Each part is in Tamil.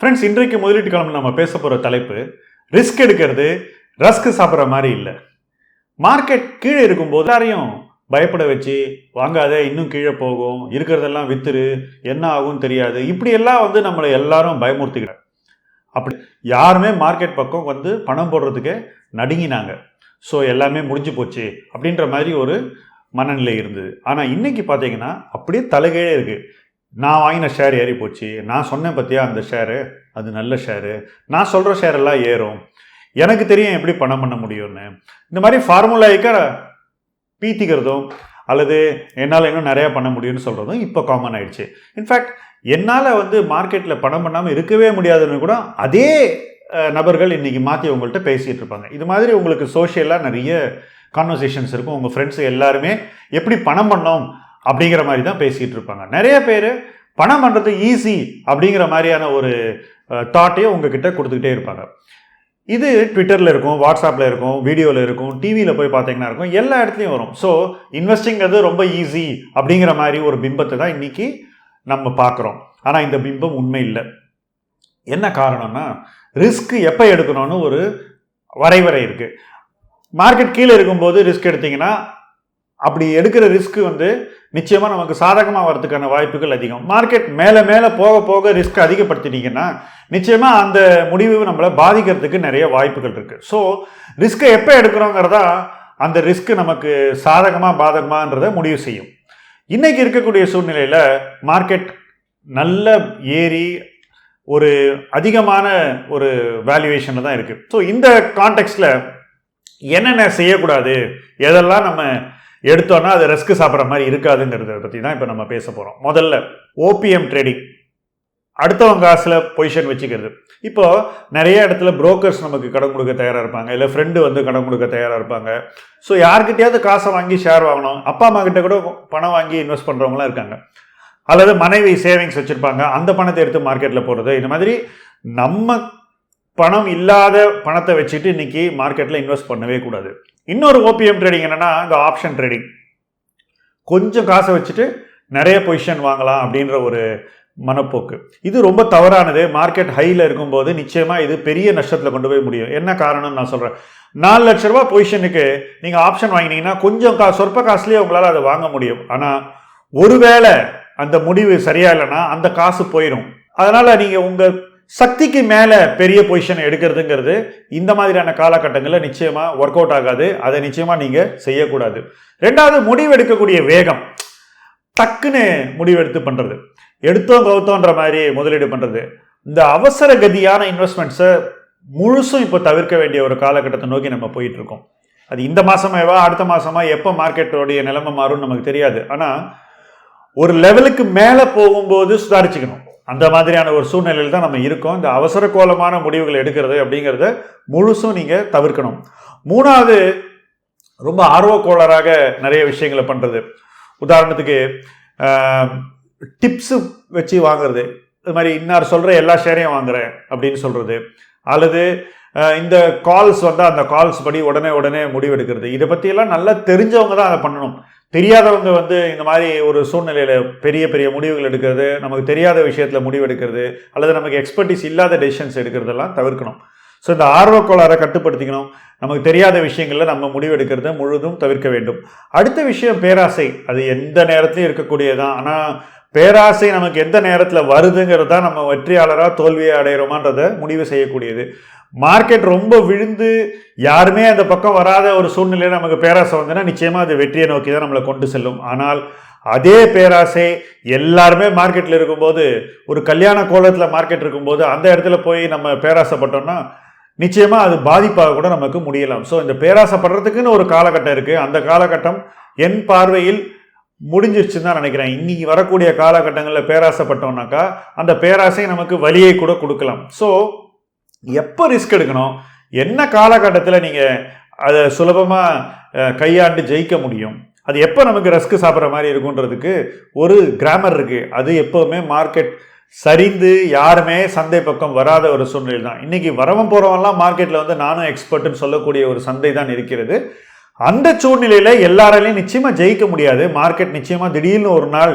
ஃப்ரெண்ட்ஸ் இன்றைக்கு முதலீட்டு கிழமை நம்ம பேச போகிற தலைப்பு ரிஸ்க் எடுக்கிறது ரஸ்க் சாப்பிட்ற மாதிரி இல்லை. மார்க்கெட் கீழே இருக்கும்போது எல்லாரையும் பயப்பட வச்சு வாங்காத இன்னும் கீழே போகும் இருக்கிறதெல்லாம் வித்துரு என்ன ஆகும் தெரியாது. இப்படியெல்லாம் வந்து நம்மளை எல்லாரும் பயமுறுத்திக்கிறாங்க அப்படி யாருமே மார்க்கெட் பக்கம் வந்து பணம் போடுறதுக்கு நடுங்கினாங்க. ஸோ எல்லாமே முடிஞ்சு போச்சு அப்படின்ற மாதிரி ஒரு மனநிலை இருந்தது. ஆனால் இன்னைக்கு பார்த்தீங்கன்னா அப்படியே தலைகீழே இருக்குது நான் வாங்கின ஷேர் ஏறி போச்சு நான் சொன்னேன் பார்த்தியா அந்த ஷேரு அது நல்ல ஷேரு நான் சொல்கிற ஷேரெல்லாம் ஏறும். எனக்கு தெரியும் எப்படி பணம் பண்ண முடியும்னு. இந்த மாதிரி ஃபார்முலாய்க்க பீத்திக்கிறதும் அல்லது என்னால் இன்னும் நிறையா பண்ண முடியும்னு சொல்கிறதும் இப்போ காமன் ஆயிடுச்சு. இன்ஃபேக்ட் என்னால் வந்து மார்க்கெட்டில் பணம் பண்ணாமல் இருக்கவே முடியாதுன்னு கூட அதே நபர்கள் இன்றைக்கி மாற்றி உங்கள்கிட்ட பேசிகிட்டு இருப்பாங்க. இது மாதிரி உங்களுக்கு சோஷியலாக நிறைய கான்வர்சேஷன்ஸ் இருக்கும். உங்கள் ஃப்ரெண்ட்ஸ் எல்லாருமே எப்படி பணம் பண்ணோம் அப்படிங்கிற மாதிரி தான் பேசிகிட்டு இருப்பாங்க. நிறைய பேர் பணம் பண்ணுறது ஈஸி அப்படிங்கிற மாதிரியான ஒரு தாட்டையும் உங்ககிட்ட கொடுத்துக்கிட்டே இருப்பாங்க. இது ட்விட்டரில் இருக்கும் வாட்ஸ்அப்பில் இருக்கும் வீடியோவில் இருக்கும் டிவியில் போய் பார்த்தீங்கன்னா இருக்கும் எல்லா இடத்துலையும் வரும். ஸோ இன்வெஸ்டிங்கிறது ரொம்ப ஈஸி அப்படிங்கிற மாதிரி ஒரு பிம்பத்தை தான் இன்றைக்கி நம்ம பார்க்குறோம். ஆனால் இந்த பிம்பம் உண்மை இல்லை. என்ன காரணம்னா ரிஸ்க் எப்போ எடுக்கணும்னு ஒரு வரைவரை இருக்குது மார்க்கெட் கீழே இருக்கும்போது ரிஸ்க் எடுத்திங்கன்னா அப்படி எடுக்கிற ரிஸ்க் வந்து நிச்சயமாக நமக்கு சாதகமாக வரதுக்கான வாய்ப்புகள் அதிகம். மார்க்கெட் மேலே மேலே போக போக ரிஸ்க் அதிகப்படுத்தினீங்கன்னா நிச்சயமாக அந்த முடிவு நம்மளை பாதிக்கிறதுக்கு நிறைய வாய்ப்புகள் இருக்குது ஸோ ரிஸ்க்கை எப்போ எடுக்கிறோங்கிறதா அந்த ரிஸ்க்கு நமக்கு சாதகமாக பாதகமாகன்றதை முடிவு செய்யும். இன்றைக்கி இருக்கக்கூடிய சூழ்நிலையில் மார்க்கெட் நல்ல ஏறி ஒரு அதிகமான ஒரு வேல்யூவேஷனில் தான் இருக்குது ஸோ இந்த கான்டெக்ட்ல என்னென்ன செய்யக்கூடாது? எதெல்லாம் நம்ம எடுத்தோன்னா அது ரிஸ்க் சாப்பிட்ற மாதிரி இருக்காதுங்கிறத பற்றி தான் இப்போ நம்ம பேச போகிறோம் முதல்ல ஓபிஎம் ட்ரேடிங் அடுத்தவங்க காசில் பொசிஷன் வச்சுக்கிறது. இப்போது நிறைய இடத்துல புரோக்கர்ஸ் நமக்கு கடன் கொடுக்க தயாராக இருப்பாங்க. இல்லை ஃப்ரெண்டு வந்து கடன் கொடுக்க தயாராக இருப்பாங்க. ஸோ யார்கிட்டயாவது காசை வாங்கி ஷேர் வாங்கணும். அப்பா அம்மா கிட்ட கூட பணம் வாங்கி இன்வெஸ்ட் பண்ணுறவங்களாம் இருக்காங்க. அல்லது மனைவி சேவிங்ஸ் வச்சுருப்பாங்க. அந்த பணத்தை எடுத்து மார்க்கெட்டில் போடுறது. இந்த மாதிரி நம்ம பணம் இல்லாத பணத்தை வச்சுட்டு இன்றைக்கி மார்க்கெட்டில் இன்வெஸ்ட் பண்ணவே கூடாது. இன்னொரு ஓபிஎம் ட்ரேடிங் என்னன்னா இந்த ஆப்ஷன் ட்ரேடிங் கொஞ்சம் காசை வச்சுட்டு நிறைய பொசிஷன் வாங்கலாம் அப்படின்ற ஒரு மனப்போக்கு. இது ரொம்ப தவறானது. மார்க்கெட் ஹையில் இருக்கும்போது நிச்சயமாக இது பெரிய நஷ்டத்தில் கொண்டு போய் முடியும். என்ன காரணம்னு நான் சொல்கிறேன் நாலு லட்ச ரூபா பொசிஷனுக்கு நீங்கள் ஆப்ஷன் வாங்கினீங்கன்னா கொஞ்சம் கா சொற்ப காசுலேயே உங்களால் அதை வாங்க முடியும். ஆனால் ஒருவேளை அந்த முடிவு சரியா இல்லைன்னா அந்த காசு போயிடும். அதனால் நீங்கள் உங்கள் சக்திக்கு மேலே பெரிய பொசிஷன் எடுக்கிறதுங்கிறது இந்த மாதிரியான காலகட்டங்களில் நிச்சயமாக ஒர்க் அவுட் ஆகாது. அதை நிச்சயமாக நீங்கள் செய்யக்கூடாது. ரெண்டாவது முடிவெடுக்கக்கூடிய வேகம். டக்குன்னு முடிவெடுத்து பண்ணுறது எடுத்தோம் கவுத்தோன்ற மாதிரி முதலீடு பண்ணுறது இந்த அவசர கதியான இன்வெஸ்ட்மெண்ட்ஸை முழுசும் இப்போ தவிர்க்க வேண்டிய ஒரு காலகட்டத்தை நோக்கி நம்ம போயிட்டுருக்கோம். அது இந்த மாதமாவா அடுத்த மாதமா எப்போ மார்க்கெட்டோடைய நிலைமை மாறும்னு நமக்கு தெரியாது. ஆனால் ஒரு லெவலுக்கு மேலே போகும்போது சுதாரிச்சுக்கணும். அந்த மாதிரியான ஒரு சூழ்நிலையில் தான் நம்ம இருக்கோம். இந்த அவசர கோலமான முடிவுகள் எடுக்கிறது அப்படிங்கிறத முழுசும் நீங்கள் தவிர்க்கணும். மூணாவது ரொம்ப ஆர்வக்கோளராக நிறைய விஷயங்களை பண்ணுறது உதாரணத்துக்கு டிப்ஸு வச்சு வாங்குறது. இது மாதிரி இன்னார் சொல்கிற எல்லா ஷேரையும் வாங்குறேன் அப்படின்னு சொல்கிறது அல்லது இந்த கால்ஸ் வந்தால் அந்த கால்ஸ் படி உடனே உடனே முடிவெடுக்கிறது. இதை பற்றியெல்லாம் நல்லா தெரிஞ்சவங்க தான் அதை பண்ணணும். தெரியாதவங்க வந்து இந்த மாதிரி ஒரு சூழ்நிலையில் பெரிய பெரிய முடிவுகள் எடுக்கிறது நமக்கு தெரியாத விஷயத்தில் முடிவு எடுக்கிறது அல்லது நமக்கு எக்ஸ்பர்டிஸ் இல்லாத டெசிஷன்ஸ் எடுக்கிறதெல்லாம் தவிர்க்கணும். ஸோ இந்த ஆர்வக்கோளாறை கட்டுப்படுத்திக்கணும். நமக்கு தெரியாத விஷயங்களில் நம்ம முடிவெடுக்கிறத முழுதும் தவிர்க்க வேண்டும். அடுத்த விஷயம் பேராசை. அது எந்த நேரத்திலையும் இருக்கக்கூடியதான் ஆனால் பேராசை நமக்கு எந்த நேரத்தில் வருதுங்கிறது தான் நம்ம வெற்றியாளராக தோல்வியை அடைகிறோமான்றதை முடிவு செய்யக்கூடியது. மார்க்கெட் ரொம்ப விழுந்து யாருமே அந்த பக்கம் வராத ஒரு சூழ்நிலையில் நமக்கு பேராசை வந்ததுன்னா நிச்சயமாக அது வெற்றியை நோக்கி தான் நம்மளை கொண்டு செல்லும். ஆனால் அதே பேராசை எல்லாருமே மார்க்கெட்டில் இருக்கும்போது ஒரு கல்யாண கோலத்தில் மார்க்கெட் இருக்கும்போது அந்த இடத்துல போய் நம்ம பேராசைப்பட்டோம்னா நிச்சயமாக அது பாதிப்பாக கூட நமக்கு முடியலாம். ஸோ இந்த பேராசைப்படுறதுக்குன்னு ஒரு காலகட்டம் இருக்குது அந்த காலகட்டம் என் பார்வையில் முடிஞ்சிருச்சுன்னு தான் நினைக்கிறேன். இன்னைக்கு வரக்கூடிய காலகட்டங்களில் பேராசைப்பட்டோம்னாக்கா அந்த பேராசை நமக்கு வலியை கூட கொடுக்கலாம். ஸோ எப்போ ரிஸ்க் எடுக்கணும்? என்ன காலகட்டத்தில் நீங்கள் அதை சுலபமாக கையாண்டு ஜெயிக்க முடியும்? அது எப்போ நமக்கு ரிஸ்க் சாப்பிட்ற மாதிரி இருக்குன்றதுக்கு ஒரு கிராமர் இருக்குது அது எப்போவுமே மார்க்கெட் சரிந்து யாருமே சந்தை பக்கம் வராத ஒரு சூழ்நிலை தான். இன்றைக்கி வரவன் போகிறவன்லாம் மார்க்கெட்டில் வந்து நானும் எக்ஸ்பர்ட்டுன்னு சொல்லக்கூடிய ஒரு சந்தை தான் இருக்கிறது. அந்த சூழ்நிலையில் எல்லாராலையும் நிச்சயமாக ஜெயிக்க முடியாது. மார்க்கெட் நிச்சயமாக திடீர்னு ஒரு நாள்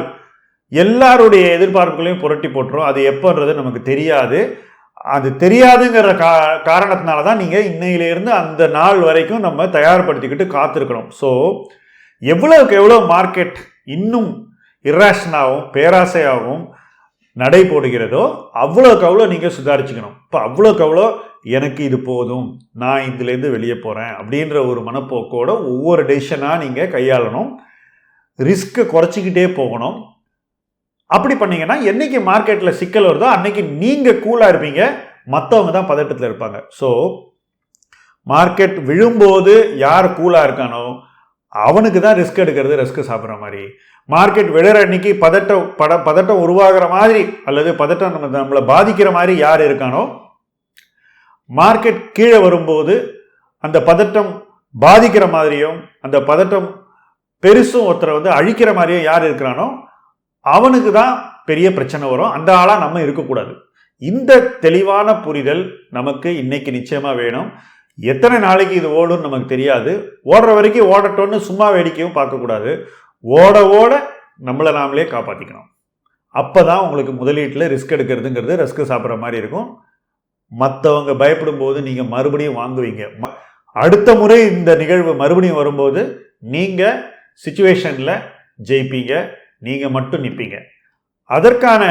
எல்லாருடைய எதிர்பார்ப்புகளையும் புரட்டி போட்டுரும். அது எப்போன்றது நமக்கு தெரியாது. அது தெரியாதுங்கிற கா காரணத்தினால தான் நீங்கள் இன்னையிலேருந்து அந்த நாள் வரைக்கும் நம்ம தயார்படுத்திக்கிட்டு காத்திருக்கணும் ஸோ எவ்வளோக்கு எவ்வளோ மார்க்கெட் இன்னும் இர்ரேஷனாகவும் பேராசையாகவும் நடை போடுகிறதோ அவ்வளோக்கு அவ்வளோ நீங்கள் சுதாரிச்சுக்கணும். இப்போ அவ்வளோக்கு அவ்வளோ எனக்கு இது போதும் நான் இதுலேருந்து வெளியே போகிறேன் அப்படின்ற ஒரு மனப்போக்கோட ஒவ்வொரு டெசிஷனாக நீங்கள் கையாளணும். ரிஸ்க்கை குறைச்சிக்கிட்டே போகணும். அப்படி பண்ணீங்கன்னா என்றைக்கு மார்க்கெட்டில் சிக்கல் வருதோ அன்னைக்கு நீங்கள் கூலாக இருப்பீங்க. மற்றவங்க தான் பதட்டத்தில் இருப்பாங்க. ஸோ மார்க்கெட் விழும்போது யார் கூலாக இருக்கானோ அவனுக்கு தான் ரிஸ்க் எடுக்கிறது ரிஸ்க் சாப்பிட்ற மாதிரி. மார்க்கெட் விழுற அன்னைக்கு பதட்டம் பட பதட்டம் உருவாகிற மாதிரி அல்லது பதட்டம் நம்ம நம்மளை பாதிக்கிற மாதிரி யார் இருக்கானோ மார்க்கெட் கீழே வரும்போது அந்த பதட்டம் பாதிக்கிற மாதிரியும் அந்த பதட்டம் பெருசும் ஒருத்தரை வந்து அழிக்கிற மாதிரியும் யார் இருக்கிறானோ அவனுக்கு தான் பெரிய பிரச்சனை வரும். அந்த ஆளாக நம்ம இருக்கக்கூடாது. இந்த தெளிவான புரிதல் நமக்கு இன்னைக்கு நிச்சயமாக வேணும். எத்தனை நாளைக்கு இது ஓடும்னு நமக்கு தெரியாது. ஓடுற வரைக்கும் ஓடட்டோன்னு சும்மா வேடிக்கையும் பார்க்கக்கூடாது. ஓட ஓட நம்மளை நாமளே காப்பாற்றிக்கணும் அப்போ தான் உங்களுக்கு முதலீட்டில் ரிஸ்க் எடுக்கிறதுங்கிறது ரிஸ்க் சாப்பிட்ற மாதிரி இருக்கும். மற்றவங்க பயப்படும் போது நீங்கள் மறுபடியும் வாங்குவீங்க. ம- அடுத்த முறை இந்த நிகழ்வு மறுபடியும் வரும்போது நீங்கள் சுச்சுவேஷனில் ஜெயிப்பீங்க. நீங்கள் மட்டும் நிற்பீங்க அதற்கான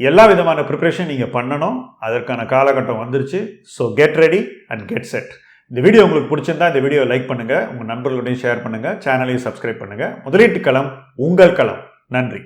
எல்லா விதமான ப்ரிப்ரேஷன் நீங்கள் பண்ணணும். அதற்கான காலகட்டம் வந்துருச்சு. So get ready and get set இந்த வீடியோ உங்களுக்கு பிடிச்சிருந்தா இந்த வீடியோ லைக் பண்ணுங்கள் உங்கள் நண்பர்களோடையும் ஷேர் பண்ணுங்கள் சேனலையும் சப்ஸ்கிரைப் பண்ணுங்கள் முதலீட்டு களம் உங்கள் களம். நன்றி.